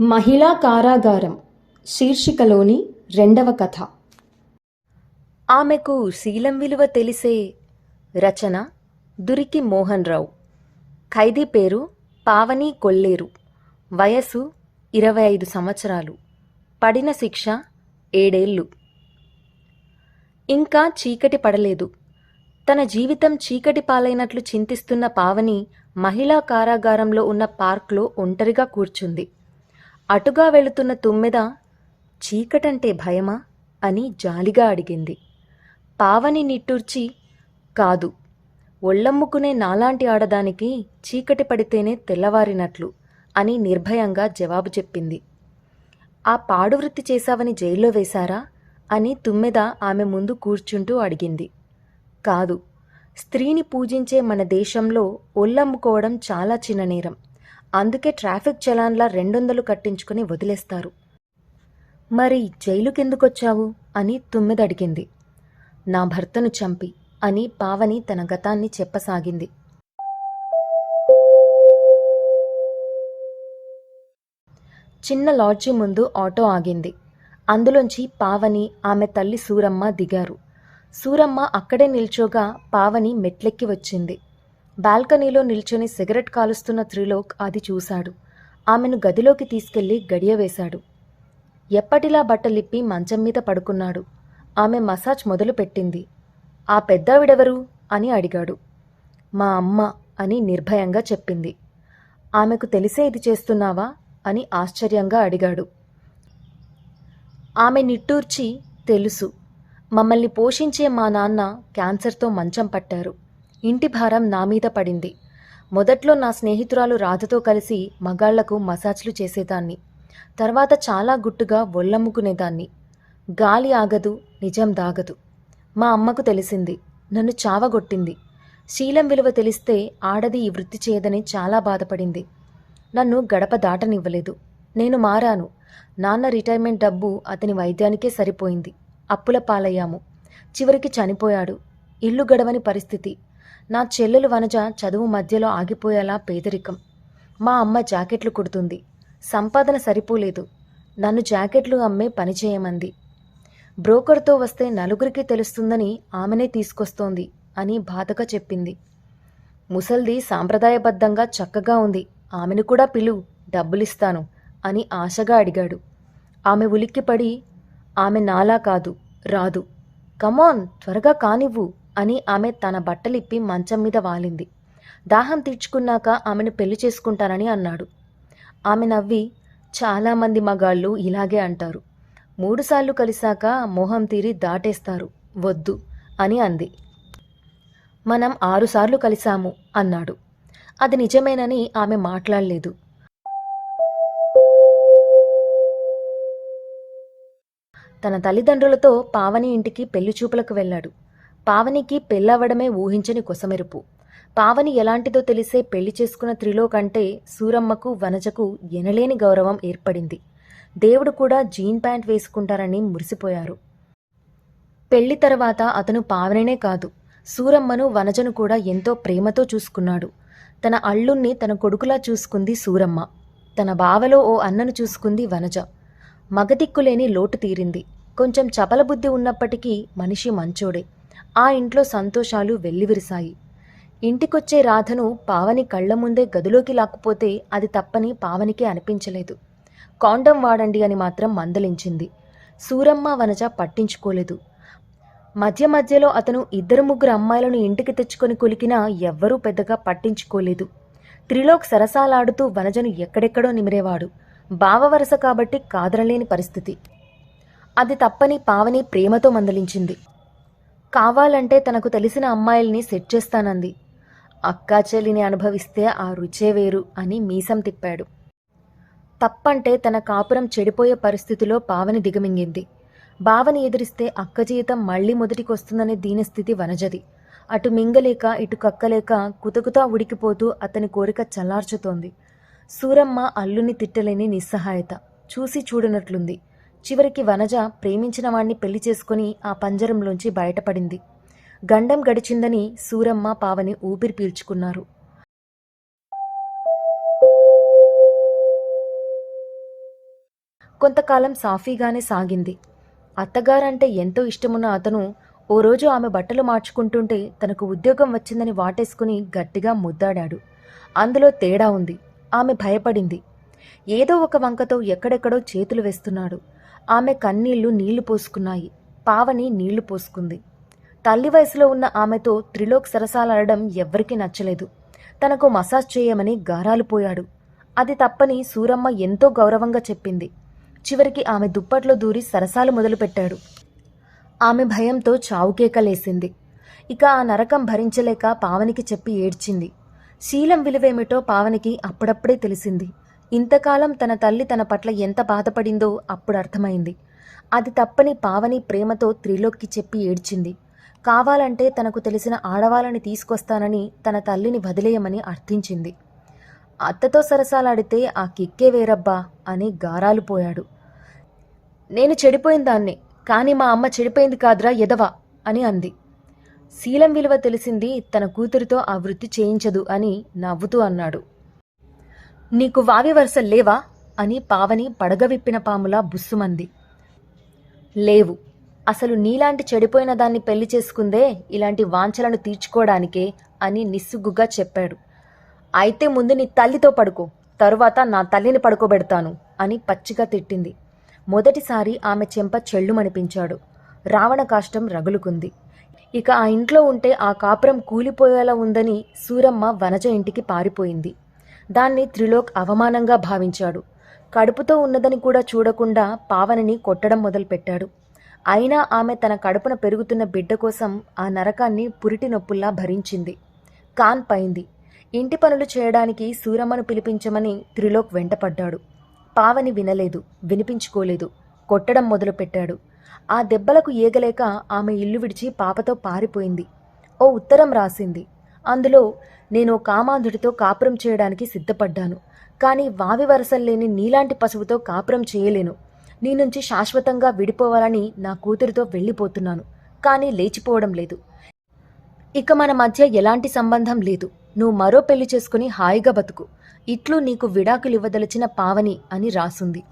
మహిళా కారాగారం శీర్షికలోని రెండవ కథ. ఆమెకు శీలం విలువ తెలిసే రచన దురికి మోహన్ రావు ఖైదీ పేరు పావని కొల్లేరు. వయసు ఇరవై ఐదు సంవత్సరాలు. పడిన శిక్ష ఏడేళ్ళు. ఇంకా చీకటి పడలేదు. తన జీవితం చీకటి పాలైనట్లు చింతిస్తున్న పావని మహిళా కారాగారంలో ఉన్న పార్క్లో ఒంటరిగా కూర్చుంది. అటుగా వెళుతున్న తుమ్మెద చీకటంటే భయమా? అని జాలిగా అడిగింది. పావని నిట్టూర్చి కాదు ఒళ్ళమ్ముకునే నాలాంటి ఆడదానికి చీకటి పడితేనే తెల్లవారినట్లు అని నిర్భయంగా జవాబు చెప్పింది. ఆ పాడువృత్తి చేశావని జైల్లో వేశారా? అని తుమ్మెద ఆమె ముందు కూర్చుంటూ అడిగింది. కాదు స్త్రీని పూజించే మన దేశంలో ఒళ్ళమ్ముకోవడం చాలా చిన్న నేరం. అందుకే ట్రాఫిక్ చలాన్లా రెండొందలు కట్టించుకుని వదిలేస్తారు. మరి జైలుకెందుకొచ్చావు? అని తుమ్మిదడిగింది. నా భర్తను చంపి అని పావని తన గతాన్ని చెప్పసాగింది. చిన్న లాడ్జి ముందు ఆటో ఆగింది. అందులోంచి పావని ఆమె తల్లి సూరమ్మ దిగారు. సూరమ్మ అక్కడే నిల్చోగా పావని మెట్లెక్కి వచ్చింది. బాల్కనీలో నిల్చొని సిగరెట్ కాలుస్తున్న త్రిలోక్ అది చూశాడు. ఆమెను గదిలోకి తీసుకెళ్ళి గడియవేశాడు ఎప్పటిలా బట్టలిప్పి మంచం మీద పడుకున్నాడు. ఆమె మసాజ్ మొదలుపెట్టింది ఆ పెద్దావిడెవరు? అని అడిగాడు. మా అమ్మ అని నిర్భయంగా చెప్పింది. ఆమెకు తెలిసే ఇది చేస్తున్నావా? అని ఆశ్చర్యంగా అడిగాడు. ఆమె నిట్టూర్చి తెలుసు. మమ్మల్ని పోషించే మా నాన్న క్యాన్సర్తో మంచం పట్టారు. ఇంటి భారం నా మీద పడింది. మొదట్లో నా స్నేహితురాలు రాధతో కలిసి మగాళ్ళకు మసాజ్లు చేసేదాన్ని. తర్వాత చాలా గుట్టుగా ఒళ్ళమ్ముకునేదాన్ని. గాలి ఆగదు నిజం దాగదు. మా అమ్మకు తెలిసింది. నన్ను చావగొట్టింది. శీలం విలువ తెలిస్తే ఆడది ఈ వృత్తి చేయదని చాలా బాధపడింది. నన్ను గడప దాటనివ్వలేదు. నేను మారాను. నాన్న రిటైర్మెంట్ డబ్బు అతని వైద్యానికే సరిపోయింది. అప్పుల పాలయ్యాము. చివరికి చనిపోయాడు. ఇల్లు గడవని పరిస్థితి. నా చెల్లెలు వనజ చదువు మధ్యలో ఆగిపోయేలా పేదరికం. మా అమ్మ జాకెట్లు కుడుతుంది. సంపాదన సరిపోలేదు. నన్ను జాకెట్లు అమ్మే పని చేయమంది. బ్రోకర్తో వస్తే నలుగురికి తెలుస్తుందని ఆమెనే తీసుకొస్తోంది అని బాధగా చెప్పింది. ముసల్ది సాంప్రదాయబద్ధంగా చక్కగా ఉంది. ఆమెను కూడా పిలు డబ్బులిస్తాను అని ఆశగా అడిగాడు. ఆమె ఉలిక్కిపడి ఆమె నాలా కాదు రాదు. కమాన్ త్వరగా కానివ్వు. అని ఆమె తన బట్టలిప్పి మంచం మీద వాలింది. దాహం తీర్చుకున్నాక ఆమెను పెళ్ళి చేసుకుంటానని అన్నాడు. ఆమె నవ్వి చాలామంది మగాళ్ళు ఇలాగే అంటారు. మూడుసార్లు కలిశాక మోహం తీరి దాటేస్తారు. వద్దు అని అంది. మనం ఆరుసార్లు కలిశాము అన్నాడు. అది నిజమేనని ఆమె మాట్లాడలేదు. తన తల్లిదండ్రులతో పావని ఇంటికి పెళ్ళి చూపులకు వెళ్ళాడు. పావనికి పెళ్ళవడమే ఊహించని కొసమెరుపు. పావని ఎలాంటిదో తెలిసే పెళ్ళి చేసుకున్న త్రిలో కంటే సూరమ్మకు వనజకు ఎనలేని గౌరవం ఏర్పడింది. దేవుడు కూడా జీన్ ప్యాంట్ వేసుకుంటారని మురిసిపోయారు. పెళ్ళి తర్వాత అతను పావనినే కాదు సూరమ్మను వనజను కూడా ఎంతో ప్రేమతో చూసుకున్నాడు. తన అల్లుణ్ణి తన కొడుకులా చూసుకుంది సూరమ్మ. తన బావలో ఓ అన్నను చూసుకుంది వనజ. మగదిక్కులేని లోటు తీరింది. కొంచెం చపల బుద్ధి ఉన్నప్పటికీ మనిషి మంచోడే. ఆ ఇంట్లో సంతోషాలు వెల్లివిరిశాయి ఇంటికొచ్చే రాధను పావని కళ్ళ ముందే గదిలోకి లాక్కుపోతే అది తప్పని పావనికి అనిపించలేదు. కాండం వాడండి అని మాత్రం మందలించింది. సూరమ్మ వనజ పట్టించుకోలేదు. మధ్య మధ్యలో అతను ఇద్దరు ముగ్గురు అమ్మాయిలను ఇంటికి తెచ్చుకొని కొలికినా ఎవ్వరూ పెద్దగా పట్టించుకోలేదు. త్రిలోక్ సరసాలాడుతూ వనజను ఎక్కడెక్కడో నిమిరేవాడు. భావవరస కాబట్టి కాదరలేని పరిస్థితి. అది తప్పని పావని ప్రేమతో మందలించింది. కావాలంటే తనకు తెలిసిన అమ్మాయిల్ని సెట్ చేస్తానంది. అక్కాచెల్లిని అనుభవిస్తే ఆ రుచే వేరు అని మీసం తిప్పాడు. తప్పంటే తన కాపురం చెడిపోయే పరిస్థితిలో పావని దిగమింగింది. బావని ఎదిరిస్తే అక్క జీవితం మళ్ళీ మొదటికొస్తుందనే దీనస్థితి వనజది. అటు మింగలేక ఇటు కక్కలేక కుతకుతా ఉడికిపోతూ అతని కోరిక చల్లార్చుతోంది. సూరమ్మ అల్లుని తిట్టలేని నిస్సహాయత. చూసి చూడనట్లుంది. చివరికి వనజ ప్రేమించిన వాణ్ణి పెళ్ళి చేసుకుని ఆ పంజరంలోంచి బయటపడింది. గండం గడిచిందని సూరమ్మ పావని ఊపిరి పీల్చుకున్నారు. కొంతకాలం సాఫీగానే సాగింది. అత్తగారంటే ఎంతో ఇష్టమున్న అతను ఓ రోజు ఆమె బట్టలు మార్చుకుంటుంటే తనకు ఉద్యోగం వచ్చిందని వాటేసుకుని గట్టిగా ముద్దాడాడు. అందులో తేడా ఉంది. ఆమె భయపడింది. ఏదో ఒక వంకతో ఎక్కడెక్కడో చేతులు వేస్తున్నాడు. ఆమె కన్నీళ్ళు నీళ్ళు పోసుకున్నాయి. పావని నీళ్ళు పోసుకుంది. తల్లి వయసులో ఉన్న ఆమెతో త్రిలోక్ సరసాలాడడం ఎవ్వరికీ నచ్చలేదు. తనకు మసాజ్ చేయమని గారాలు పోయాడు. అది తప్పని సూరమ్మ ఎంతో గౌరవంగా చెప్పింది. చివరికి ఆమె దుప్పట్లో దూరి సరసాలు మొదలుపెట్టాడు. ఆమె భయంతో చావుకేకలేసింది ఇక ఆ నరకం భరించలేక పావనికి చెప్పి ఏడ్చింది. శీలం విలువేమిటో పావనికి అప్పుడప్పుడే తెలిసింది. ఇంతకాలం తన తల్లి తన పట్ల ఎంత బాధపడిందో అప్పుడు అర్థమైంది. అది తప్పని పావని ప్రేమతో త్రిలోక్కి చెప్పి ఏడ్చింది. కావాలంటే తనకు తెలిసిన ఆడవాళ్ళని తీసుకొస్తానని తన తల్లిని వదిలేయమని అర్థించింది. అత్తతో సరసాలాడితే ఆ కిక్కే వేరబ్బా అని గారాలు పోయాడు. నేను చెడిపోయిన దాన్ని కానీ మా అమ్మ చెడిపోయింది కాదురా ఎదవా అని అంది. శీలం విలువ తెలిసింది తన కూతురితో ఆ వృత్తి చేయించదు అని నవ్వుతూ అన్నాడు. నీకు వావి వరుస లేవా? అని పావని పడగవిప్పిన పాములా బుస్సుమంది. లేవు. అసలు నీలాంటి చెడిపోయిన దాన్ని పెళ్ళి చేసుకుందే ఇలాంటి వాంఛలను తీర్చుకోవడానికే అని నిస్సుగ్గుగా చెప్పాడు. అయితే ముందు నీ తల్లితో పడుకో. తరువాత నా తల్లిని పడుకోబెడతాను అని పచ్చిగా తిట్టింది. మొదటిసారి ఆమె చెంప చెళ్ళుమనిపించాడు. రావణ కాష్టం రగులుకుంది. ఇక ఆ ఇంట్లో ఉంటే ఆ కాపురం కూలిపోయేలా ఉందని సూరమ్మ వనజ ఇంటికి పారిపోయింది. దాన్ని త్రిలోక్ అవమానంగా భావించాడు. కడుపుతో ఉన్నదని కూడా చూడకుండా పావనిని కొట్టడం మొదలుపెట్టాడు. అయినా ఆమె తన కడుపున పెరుగుతున్న బిడ్డ కోసం ఆ నరకాన్ని పురిటి నొప్పుల్లా భరించింది. కాన్ పైంది. ఇంటి పనులు చేయడానికి సూరమ్మను పిలిపించమని త్రిలోక్ వెంటపడ్డాడు. పావని వినలేదు వినిపించుకోలేదు కొట్టడం మొదలుపెట్టాడు. ఆ దెబ్బలకు ఏగలేక ఆమె ఇల్లు విడిచి పాపతో పారిపోయింది. ఓ ఉత్తరం రాసింది. అందులో నేను కామాంధుడితో కాపురం చేయడానికి సిద్ధపడ్డాను. కానీ వావి వరసలు లేని నీలాంటి పశువుతో కాపురం చేయలేను. నీ నుంచి శాశ్వతంగా విడిపోవాలని నా కూతురితో వెళ్ళిపోతున్నాను. కానీ లేచిపోవడం లేదు. ఇక మన మధ్య ఎలాంటి సంబంధం లేదు. నువ్వు మరో పెళ్ళి చేసుకుని హాయిగా బతుకు. ఇట్లు నీకు విడాకులు ఇవ్వదలిచిన పావని అని రాసుంది.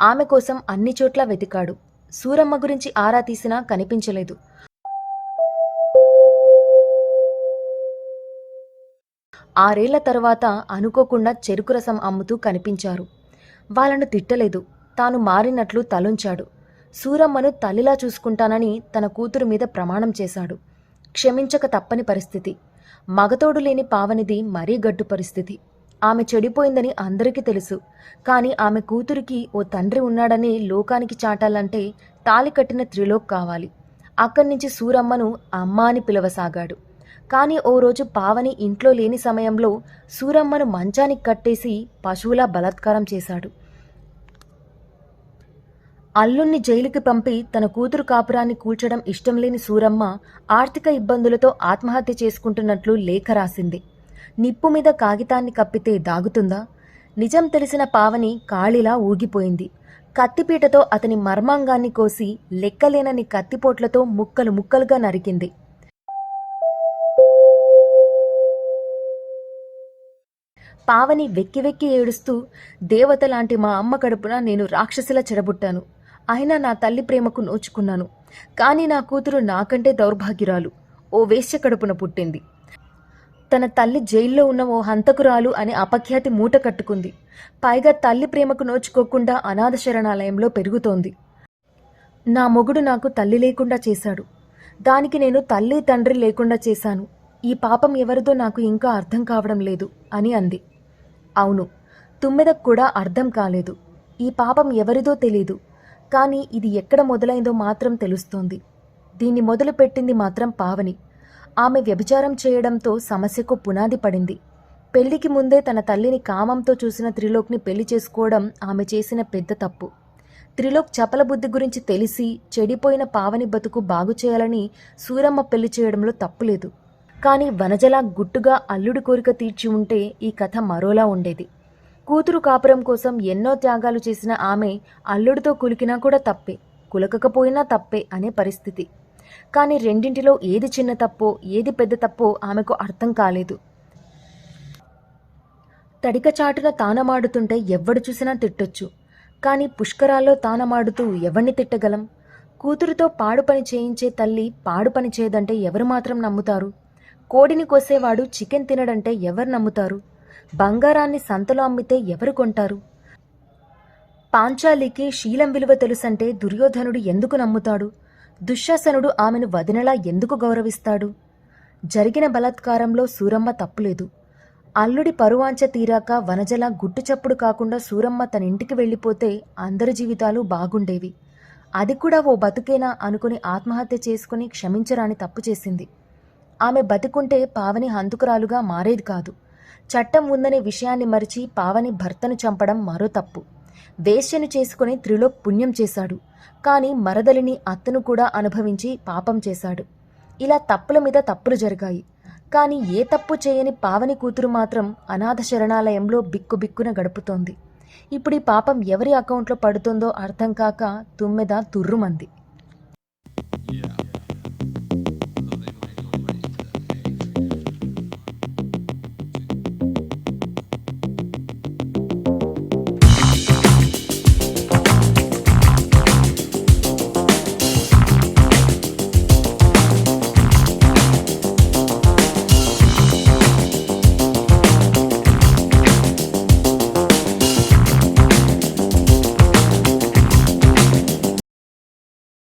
ఆమె కోసం అన్ని చోట్ల వెతికాడు. సూరమ్మ గురించి ఆరా తీసినా కనిపించలేదు. ఆరేళ్ళ తర్వాత అనుకోకుండా చెరుకు రసం అమ్ముతూ కనిపించారు. వాళ్ళను తిట్టలేదు. తాను మారినట్లు తలుంచాడు. సూరమ్మను తల్లిలా చూసుకుంటానని తన కూతురు మీద ప్రమాణం చేశాడు. క్షమించక తప్పని పరిస్థితి. మగతోడు లేని పావనిది మరీ గడ్డు పరిస్థితి. ఆమె చెడిపోయిందని అందరికీ తెలుసు. కానీ ఆమె కూతురికి ఓ తండ్రి ఉన్నాడని లోకానికి చాటాలంటే తాలి కట్టిన త్రిలోక్ కావాలి. అక్కడి నుంచి సూరమ్మను అమ్మ అని పిలవసాగాడు. కానీ ఓ రోజు పావని ఇంట్లో లేని సమయంలో సూరమ్మను మంచానికి కట్టేసి పశువులా బలాత్కారం చేశాడు. అల్లుణ్ణి జైలుకి పంపి తన కూతురు కాపురాన్ని కూల్చడం ఇష్టం లేని సూరమ్మ ఆర్థిక ఇబ్బందులతో ఆత్మహత్య చేసుకుంటున్నట్లు లేఖ రాసింది. నిప్పు మీద కాగితాన్ని కప్పితే దాగుతుందా? నిజం తెలిసిన పావని కాళిలా ఊగిపోయింది. కత్తిపీటతో అతని మర్మాంగాన్ని కోసి లెక్కలేనని కత్తిపోట్లతో ముక్కలు ముక్కలుగా నరికింది. పావని వెక్కి వెక్కి ఏడుస్తూ దేవత లాంటి మా అమ్మ కడుపున నేను రాక్షసిలా చెడబుట్టాను. అయినా నా తల్లి ప్రేమకు నోచుకున్నాను. కానీ నా కూతురు నాకంటే దౌర్భాగ్యురాలు. ఓ వేశ్య కడుపున పుట్టింది. తన తల్లి జైల్లో ఉన్న ఓ హంతకురాలు అని అపఖ్యాతి మూట కట్టుకుంది. పైగా తల్లి ప్రేమకు నోచుకోకుండా అనాథ శరణాలయంలో పెరుగుతోంది. నా మొగుడు నాకు తల్లి లేకుండా చేశాడు. దానికి నేను తల్లి తండ్రి లేకుండా చేశాను. ఈ పాపం ఎవరిదో నాకు ఇంకా అర్థం కావడం లేదు అని అంది. అవును తుమ్మెదకు కూడా అర్థం కాలేదు. ఈ పాపం ఎవరిదో తెలీదు కానీ ఇది ఎక్కడ మొదలైందో మాత్రం తెలుస్తోంది. దీన్ని మొదలుపెట్టింది మాత్రం పావని. ఆమె వ్యభిచారం చేయడంతో సమస్యకు పునాది పడింది. పెళ్ళికి ముందే తన తల్లిని కామంతో చూసిన త్రిలోక్ని పెళ్ళి చేసుకోవడం ఆమె చేసిన పెద్ద తప్పు. త్రిలోక్ చపల బుద్ధి గురించి తెలిసి చెడిపోయిన పావని బతుకు బాగు చేయాలని సూరమ్మ పెళ్ళి చేయడంలో తప్పులేదు. కానీ వనజల గుట్టుగా అల్లుడి కోరిక తీర్చి ఉంటే ఈ కథ మరోలా ఉండేది. కూతురు కాపురం కోసం ఎన్నో త్యాగాలు చేసిన ఆమె అల్లుడితో కులికినా కూడా తప్పే కులకకపోయినా తప్పే అనే పరిస్థితి. కానీ రెండింటిలో ఏది చిన్న తప్పో ఏది పెద్ద తప్పో ఆమెకు అర్థం కాలేదు. తడిక చాటున తానమాడుతుంటే ఎవ్వడు చూసినా తిట్టొచ్చు. కానీ పుష్కరాల్లో తానమాడుతూ ఎవరిని తిట్టగలం? కూతురుతో పాడు పని చేయించే తల్లి పాడు పని చేయదంటే ఎవరు మాత్రం నమ్ముతారు? కోడిని కోసేవాడు చికెన్ తినడంటే ఎవరు నమ్ముతారు? బంగారాన్ని సంతలో అమ్మితే ఎవరు కొంటారు? పాంచాలికి శీలం విలువ తెలుసంటే దుర్యోధనుడు ఎందుకు నమ్ముతాడు? దుశ్శాసనుడు ఆమెను వదినలా ఎందుకు గౌరవిస్తాడు? జరిగిన బలాత్కారంలో సూరమ్మ తప్పులేదు. అల్లుడి పరువాంచ తీరాక వనజల గుట్టుచప్పుడు కాకుండా సూరమ్మ తన ఇంటికి వెళ్ళిపోతే అందరి జీవితాలు బాగుండేవి. అది కూడా ఓ బతుకేనా అనుకుని ఆత్మహత్య చేసుకుని క్షమించరాని తప్పు చేసింది. ఆమె బతికుంటే పావని హంతుకురాలుగా మారేది కాదు. చట్టం ఉందనే విషయాన్ని మరిచి పావని భర్తను చంపడం మరో తప్పు. వేశ్యను చేసుకుని త్రిలోక్ పుణ్యం చేశాడు. కానీ మరదలిని అత్తను కూడా అనుభవించి పాపం చేశాడు. ఇలా తప్పుల మీద తప్పులు జరిగాయి. కానీ ఏ తప్పు చేయని పావని కూతురు మాత్రం అనాథ శరణాలయంలో బిక్కుబిక్కున గడుపుతోంది. ఇప్పుడు ఈ పాపం ఎవరి అకౌంట్లో పడుతుందో అర్థం కాక తుమ్మెద తుర్రుమంది.